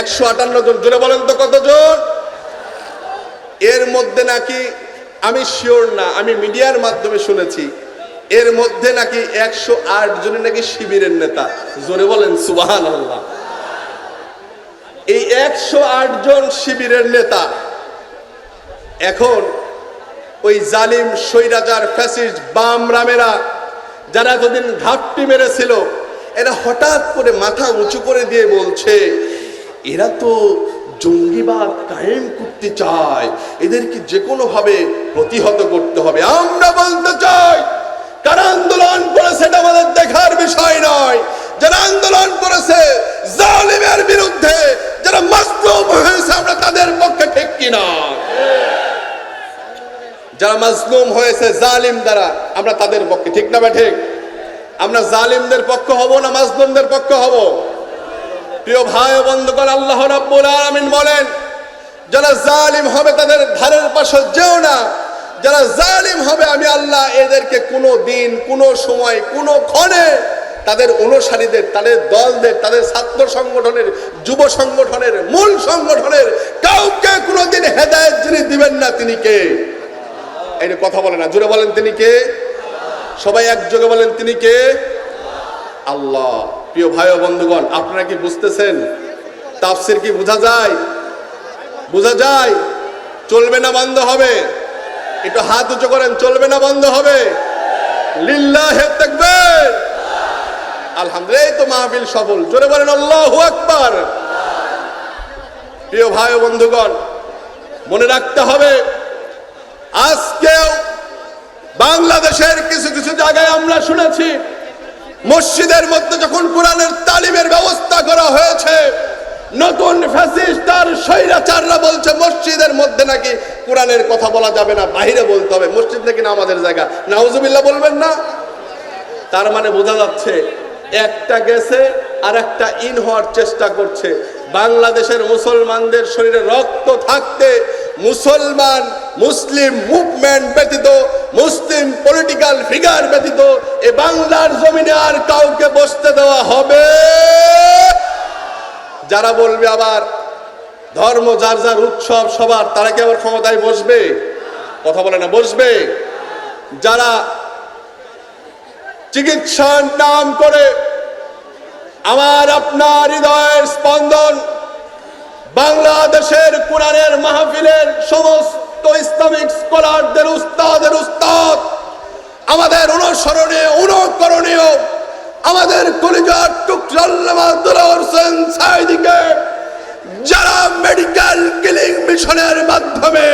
একশো আটান্ন জন। জোরে বলেন তো কতজন? এর মধ্যে নাকি, আমি শিওর না, আমি মিডিয়ার মাধ্যমে শুনেছি, এর মধ্যে নাকি একশো আট জনের নাকি শিবিরের নেতা। জোরে বলেন সুবাহান আল্লাহ এই একশো আট জন শিবিরের নেতা, এখন ওই জালিম, স্বৈরাচার, ফ্যাসিস্ট, বাম রামেরা, যারা এতদিন ঘাপটি মেরেছিল, এরা হঠাৎ করে মাথা উঁচু করে দিয়ে বলছে এরা তো জঙ্গিবাদ কায়েম করতে চায়। এদেরকে যে কোনো ভাবে প্রতিহত করতে হবে। আমরা বলতে চাই কারা আন্দোলন করেছে এটা আমাদের দেখার বিষয় নয়। যারা আন্দোলন করেছে জালিমের বিরুদ্ধে, যারা মাসলুম হয়েছে, আমরা তাদের পক্ষে ঠিক কিনা? যারা মাজলুম হয়েছে জালিম দ্বারা, আমরা তাদের পক্ষে ঠিক না বা ঠিক? আমরা জালিমদের পক্ষ হব না মাজলুমদের পক্ষ হব? প্রিয় ভাই বন্ধুগণ, আল্লাহ রাব্বুল আলামিন বলেন, যারা জালিম হবে তাদের ধারের পাশে যেও না। যারা জালিম হবে, আমি আল্লাহ এদেরকে কোনো দিন, কোনো সময়, কোনো ক্ষণে তাদের অনুসারীদের, তাদের দলদের, তাদের ছাত্র সংগঠনের, যুব সংগঠনের, মূল সংগঠনের কাউকে কোনোদিন হেদায়েত যিনি দিবেন না, তিনি কে? এই কথা বলে না। জুড়ে বলেন, তিনি কে? সবাই একযোগে বলেন, তিনি কে? আল্লাহ। প্রিয় ভাই বন্ধুগণ, আপনারা কি বুঝতেছেন? তাফসির কি বোঝা যায়? বোঝা যায়? চলবে না, বন্ধ হবে। একটু হাত উঁচু করেন, চলবে না, বন্ধ হবে। লিল্লাহে তাকবীর। আলহামদুলিল্লাহ তো মাহফিল সফল। জোরে বলেন, আল্লাহু আকবার। প্রিয় ভাই বন্ধুগণ, মনে রাখতে হবে, আজকেও বাংলাদেশের কিছু কিছু জায়গায় আমরা শুনেছি মসজিদের মধ্যে যখন কোরআনের তালিমের ব্যবস্থা করা হয়েছে, নতুন ফ্যাসিস্ট আর স্বৈরাচাররা বলছে, মসজিদের মধ্যে নাকি কোরআনের কথা বলা যাবে না, বাহিরে বলতে হবে, মসজিদ নাকি না আমাদের জায়গা। নাউজুবিল্লাহ বলবেন না? তার মানে বোঝা যাচ্ছে, একটা গেছে আর একটা ইন হওয়ার চেষ্টা করছে। বাংলাদেশের মুসলমানদের শরীরে রক্ত থাকতে মুসলমান, মুসলিম মুভমেন্ট ব্যতীত মুসলিম পলিটিক্যাল ফিগার ব্যতীত এ বাংলার জমিনে আর কাউকে বসতে দেওয়া হবে। যারা বলবে আবার ধর্ম যার যার উৎসব সবার, তারা কি আবার ক্ষমতায় বসবে? কথা বলে না, বসবে। যারা চিকিৎসার নাম করে আমার আপনার হৃদয়ের স্পন্দন, বাংলাদেশের কোরআনের মাহফিলের সমস্ত ইসলামিক স্কলারদের উস্তাদের উস্তাদ। আমাদের অনুসরণে অনুকরণীয়, আমাদের কলিজার টুকরাল্লামা দুলাল যারা মেডিকেল কিলিং মিশনের মাধ্যমে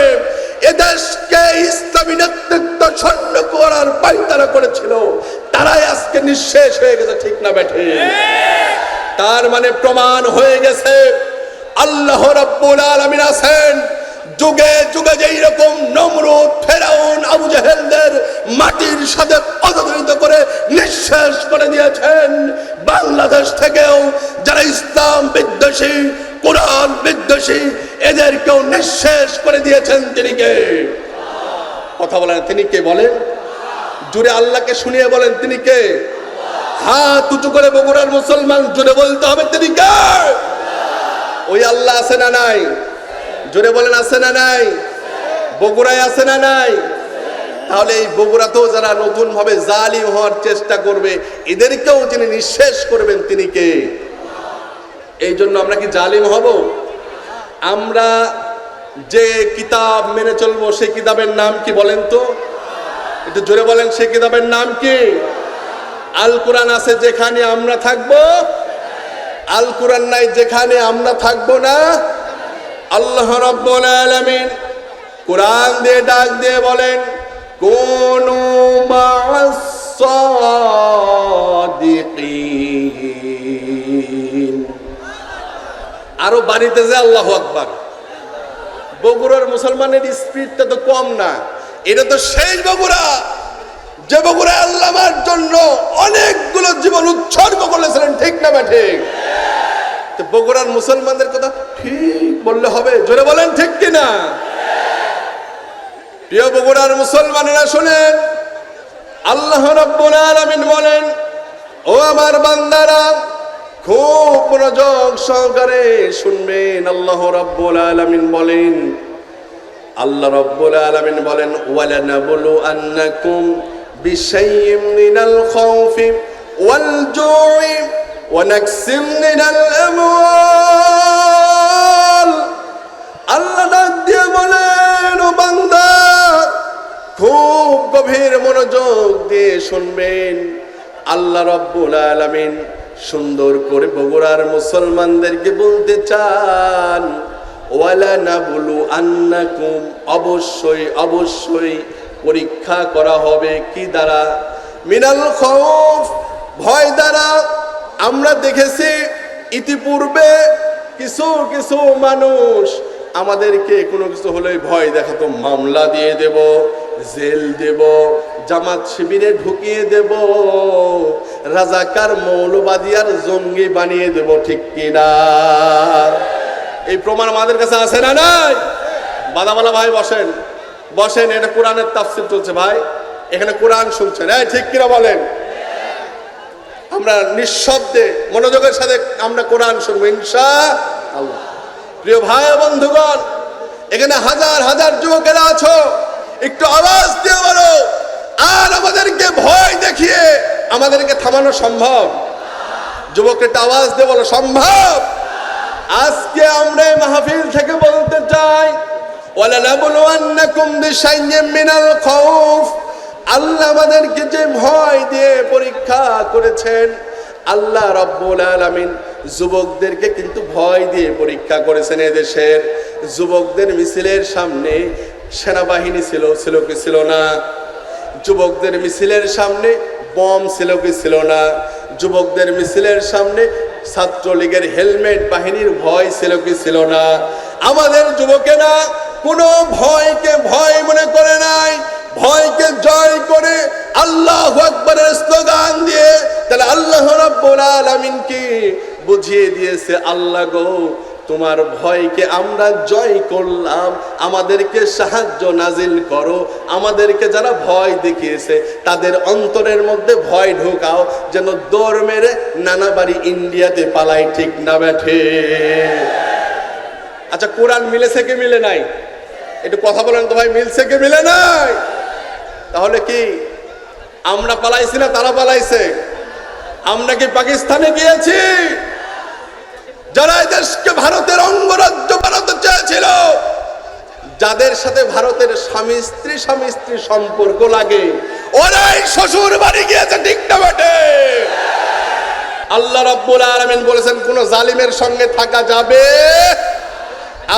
এদেশকে ইসলামী নেতৃত্ব ছন্ন করার পাইতারা করেছিল, তারাই আজকে নিঃশেষ হয়ে গেছে, ঠিক না বেঠে? তার মানে প্রমাণ হয়ে গেছে, আল্লাহ রাব্বুল আলামিন আছেন। যুগে যুগে যেই রকম নমরুদ, ফেরাউন, আবু জাহেলদের মাটির সাথে পদদলিত করে নিঃশ্বাস করে দিয়েছেন। বাংলাদেশ থেকেও যারা ইসলাম বিদ্বেষী, কোরআন বিদ্বেষী, এদেরকেও নিঃশেষ করে দিয়েছেন তিনি কে? কথা বলেন, তিনি কে বলেন? জুড়ে আল্লাহকে শুনিয়ে বলেন, তিনি কে? হাত উঁচু করে বগুড়ার মুসলমান জুড়ে বলতে হবে, তিনি কে? ওই আল্লাহ আছে না নাই? জোরে বলেন, আছে না নাই? বগুড়ায় আছে না নাই? তাহলে এই বগুড়াতেও যারা নতুন ভাবে জালিম হওয়ার চেষ্টা করবে, এদেরকেও যিনি নিঃশেষ করবেন, তিনি কে? এই জন্য আমরা কি জালিম হব? আমরা যে কিতাব মেনে চলবো, সেই কিতাবের নাম কি বলেন তো? একটু জোরে বলেন, সেই কিতাবের নাম কি? আল কোরআন আছে যেখানে আমরা থাকব? আল কোরআন নাই যেখানে আমরা থাকব না? আল্লাহ রাব্বুল আলামিন কোরআন দিয়ে ডাক দিয়ে বলেন, কোন আরও বাড়িতে যে আল্লাহ আকবার। বগুড়ার মুসলমানের স্পিডটা তো কম না। এটা তো শেষ বগুড়া যে বগুড়া আল্লামার জন্য অনেকগুলো জীবন উৎসর্গ করেছিলেন, ঠিক না ঠিক? বগুড়ার মুসলমানদের কথা ঠিক বললে হবে, জোরে বলেন ঠিক কিনা? প্রিয় বগুড়ার মুসলমানেরা শুনেন, আল্লাহ রাব্বুল আলামিন বলেন, ও আমার বান্দারা, খুব মনোযোগ সহকারে শুনবেন, আল্লাহ রাব্বুল আলামিন বলেন। আল্লাহ রাব্বুল আলামিন বলেন, ওয়ালানাবলু আন্নাকুম বিশাইয়্যিম মিনাল খাউফি ওয়াল জু'i ওয়া নাকসিম মিনাল আমওয়াল। আল্লাহ ডাক দিয়ে বলেন, ও বান্দা, খুব গভীর মনোযোগ দিয়ে শুনবেন। আল্লাহ রব্বুল আলামিন সুন্দর করে বগুড়ার মুসলমানদেরকে বলতে চান, ওয়ালা না বলু আন্নাকুম, অবশ্যই অবশ্যই পরীক্ষা করা হবে কি দ্বারা? মিনাল খৌফ, ভয় দ্বারা আমরা দেখেছি ইতিপূর্বে কিছু কিছু মানুষ আমাদেরকে কোনো কিছু হলে ভয় দেখাতো, মামলা দিয়ে দেব, জেল দেব, জামাত শিবিরে ঢুকিয়ে দেব, রাজাকার মৌলবাদী আর জঙ্গি বানিয়ে দেব, ঠিক কিনা? এই প্রমাণ আমাদের কাছে আছে না নাই? বাদামালা ভাই, বসেন। বসেন, এটা কোরআনের তাফসির চলছে ভাই। এখানে কোরআন শুনছেন। হ্যাঁ ঠিক কিনা বলেন? আমরা নিঃশব্দে মনোযোগের সাথে আমরা কোরআন শুনব ইনশা আল্লাহ প্রিয় ভাই বন্ধুগণ, এখানে হাজার হাজার যুবকেরা আছো, একটু আওয়াজ দিয়ে বলো, আর আমাদেরকে ভয় দেখিয়ে আমাদেরকে থামানো সম্ভব। যুবককে একটা আওয়াজ দিয়ে বলো, সম্ভব। আজকে আমরা এই মাহফিল থেকে বলতে চাই আল্লাহ আমাদেরকে যে ভয় দিয়ে পরীক্ষা করেছেন, আল্লাহ রব্বুল আলামিন যুবকদেরকে কিন্তু ভয় দিয়ে পরীক্ষা করেছেন এদেশের। যুবকদের মিছিলের সামনে সেনাবাহিনী ছিল ছিল কি ছিল না? যুবকদের মিছিলের সামনে বম ছিল কি ছিল না? যুবকদের মিছিলের সামনে ছাত্রলীগের হেলমেট বাহিনীর ভয় ছিল কি ছিল না? আমাদের যুবকেরা কোনো ভয়কে ভয় মনে করে নাই। ভয়কে জয় করে আল্লাহ আকবরের স্লোগান দিয়ে তাহলে আল্লাহ রাব্বুল আলামিন কি বুঝিয়ে দিয়েছে, আল্লাহ গো, তোমার ভয়কে আমরা জয় করলাম। আমাদেরকে সাহায্য নাজিল করো। আমাদেরকে যারা ভয় দেখিয়েছে, তাদের অন্তরের মধ্যে ভয় ঢোকাও, যেন দৌড় মেরে নানা বাড়ি ইন্ডিয়াতে পালাই ঠিক না ব্যাঠে। আচ্ছা কোরআন মিলেছে কি মিলে নাই? একটু কথা বলেন তো ভাই, মিলছে কি মিলে নাই? তাহলে কি, আমরা পালাইছি না তারা পালাইছে? আমরা কি পাকিস্তানে গিয়েছি? যারা দেশকে ভারতের অঙ্গরাজ্য বানাতে চেয়েছিল, যাদের সাথে ভারতের স্বামী স্ত্রী স্বামী স্ত্রী সম্পর্ক লাগে, ওরাই শ্বশুর বাড়ি গিয়েছে, ঠিক না বেটে? আল্লাহ রাব্বুল আলামিন বলেছেন, কোন জালিমের সঙ্গে থাকা যাবে?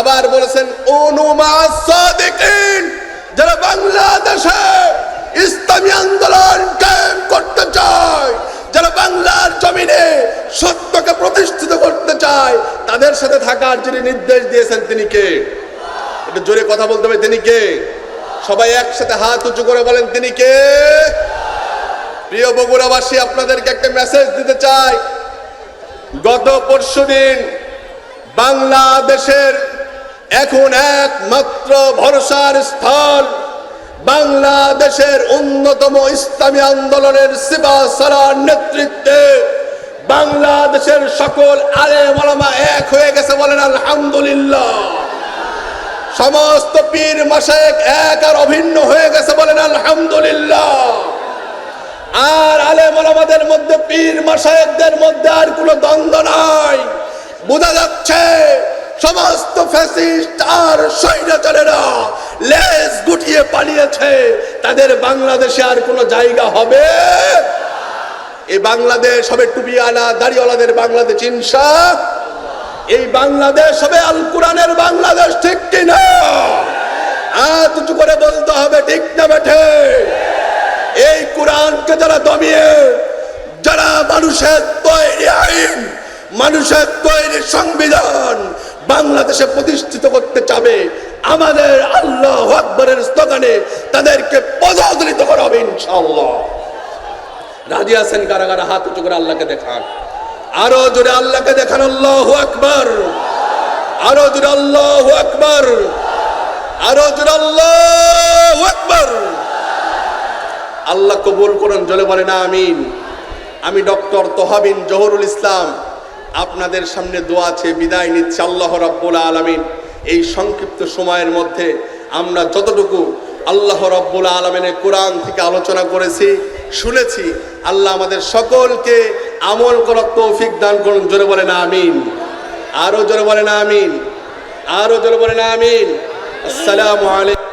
আবার বলেছেন অনুমা সাদিকিন, যারা বাংলাদেশে ইসলামী আন্দোলন কায়েম করতে চায়, যারা বাংলার জমিনে সত্যকে প্রতিষ্ঠিত চায় তাদের সাথে থাকার যিনি নির্দেশ দিয়েছেন তিনি কে? একটু জোরে কথা বলতে হবে, তিনি কে? সবাই একসাথে হাত উঁচু করে বলেন, তিনি কে? প্রিয় বগুড়াবাসী, আপনাদেরকে একটা মেসেজ দিতে চাই। গত পরশুদিন বাংলাদেশের এখন একমাত্র ভরসার স্থল বাংলাদেশের অন্যতম ইসলামী আন্দোলনের সিবা সারার নেতৃত্বে বাংলাদেশের সকল আলে মালামা এক হয়ে গেছে বলেন, আলহামদুলিল্লাহ। সমস্ত পীর মাসায়েক এক আর অভিন্ন হয়ে গেছে বলেন, আলহামদুলিল্লাহ। আর আলে মালামাদের মধ্যে, পীর মাসায়েকদের মধ্যে আর কোনো দ্বন্দ্ব নাই। বোঝা যাচ্ছে, সমস্ত ফ্যাসিস্ট আর স্বৈরাচারেরা লেজ গুটিয়ে পালিয়েছে। তাদের বাংলাদেশে আর কোনো জায়গা হবে এই বাংলাদেশ হবে টুপিয়ালা দাড়িওয়ালাদের বাংলাদেশ ইনসা এই বাংলাদেশ হবে আল কোরআনের বাংলাদেশ, ঠিক কিনা আর কিছু করে বলতে হবে, ঠিক না বেঠে? এই কোরআনকে যারা দমিয়ে, যারা মানুষের তৈরি আইন, মানুষের তৈরি সংবিধান বাংলাদেশে প্রতিষ্ঠিত করতে চাবে, আমাদের আল্লাহ আকবরের স্লোগানে তাদেরকে পদদলিত করা হবে, ইনশাআল্লাহ। রাজি আছেন কারা কারা? হাত উঁচু করে আল্লাহকে দেখান। আরও জোরে আল্লাহকে দেখান, আল্লাহ আকবর। আরও জোরে আল্লাহ আকবর। আরও জোরে আল্লাহ আকবর। আল্লাহ কবুল করুন জলে বলে না আমিন। আমি ডক্টর তোহাবিন জহরুল ইসলাম। আপনাদের সামনে দোয়া আছে, বিদায় নিচ্ছে আল্লাহ রাব্বুল আলামিন। এই সংক্ষিপ্ত সময়ের মধ্যে আমরা যতটুকু আল্লাহ রাব্বুল আলমিনের কোরআন থেকে আলোচনা করেছি শুনেছি, আল্লাহ আমাদের সকলকে আমল করার তৌফিক দান করুন। জোরে বলেন আমিন। আরও জোরে বলেন আমিন। আরও জোরে বলেন আমিন। আসসালামু আলাইকুম।